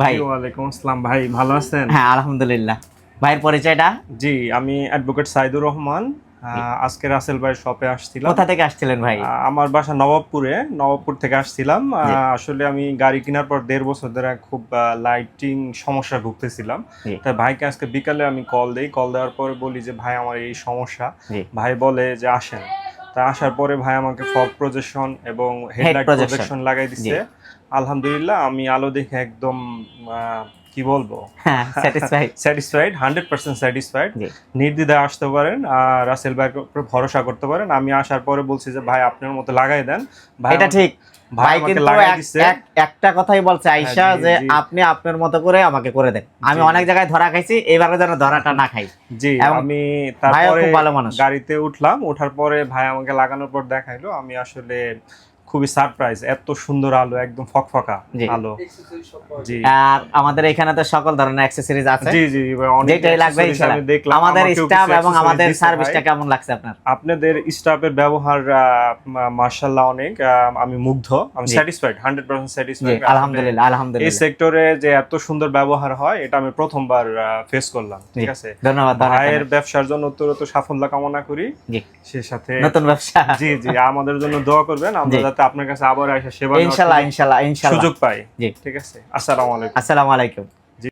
ভাই। ওয়ালাইকুম আসসালাম। ভাই ভালো আছেন? হ্যাঁ আলহামদুলিল্লাহ। ভাইয়ের পরিচয়টা জি আমি অ্যাডভোকেট সাইদুর রহমান। আজকে রাসেল ভাইয়ের শপে আসছিলাম। কোথা থেকে আসছিলেন ভাই? আমার বাসা নবাবপুরে নবাবপুর থেকে আসছিলাম। আসলে আমি গাড়ি কেনার পর দেড় বছর ধরে খুব লাইটিং সমস্যা ভুগতেছিলাম। তাই ভাইকে আজকে বিকালে আমি কল দেই। কল দেওয়ার পরে বলি যে ভাই আমার এই সমস্যা। ভাই বলে যে আসেন। তা আসার পরে ভাই আমাকে ফগ প্রজেকশন এবং হেডলাইট প্রজেকশন লাগাই দিচ্ছে আলহামদুলিল্লাহ আমি আলো দেখে একদম আহ, কি বলব? হ্যাঁ satisfy satisfied hundred percent satisfied নির্দ্বিধায় আসতে পারেন আর রাসেল ভাইয়ের উপর ভরসা করতে পারেন। আমি আসার পরে বলছি যে ভাই আপনার মতো লাগাই দেন। ভাই এটা ঠিক। ভাই কিন্তু একটা কথাই বলছে আইসা হ্যাঁ, যে আপনি আপনার মতো করে আমাকে করে দেন। আমি অনেক জায়গায় ধরা খাইছি এবারে যেন ধরাটা না খাই। জি আমি তারপরে ভালো মানুষ। গাড়িতে উঠলাম ওঠার পরে ভাই আমাকে লাগানোর পর দেখাইলো। আমি আসলে খুবই সারপ্রাইজ এত সুন্দর আলো একদম ফকফকা আলো। জি। আর আমাদের এখানে তো সকল ধরনের অ্যাক্সেসরিজ আছে। জি জি যেটাই লাগবে ইনশাআল্লাহ। দেখলাম আমাদের স্টাফ এবং আমাদের সার্ভিসটা কেমন লাগছে আপনার? আপনাদের স্টাফের ব্যবহার মার্শাল্লাহ অনেক আমি মুগ্ধ আমি স্যাটিসফাইড হান্ড্রেড পার্সেন্ট জি স্যাটিসফাইড আলহামদুলিল্লাহ আলহামদুলিল্লাহ। এই সেক্টরে যে এত সুন্দর ব্যবহার হয় এটা আমি প্রথমবার ফেস করলাম ঠিক আছে? ধন্যবাদ ভাইয়ের ধন্যবাদ ব্যবসার জন্য উত্তরোত্তর সাফল্য কামনা করি। জি। সে সাথে নতুন ব্যবসা। জি জি আমাদের জন্য দোয়া করবেন আমরা জি। যাতে আপনার কাছে আবার এসে সেবা ইনশাআল্লাহ ইনশাল্লাহ ইনশাল্লাহ সুযোগ- ইনশাল্লাহ। সুযোগ পাই। জি। ঠিক আছে? আসসালামু আলাইকুম। আসসালামু আলাইকুম।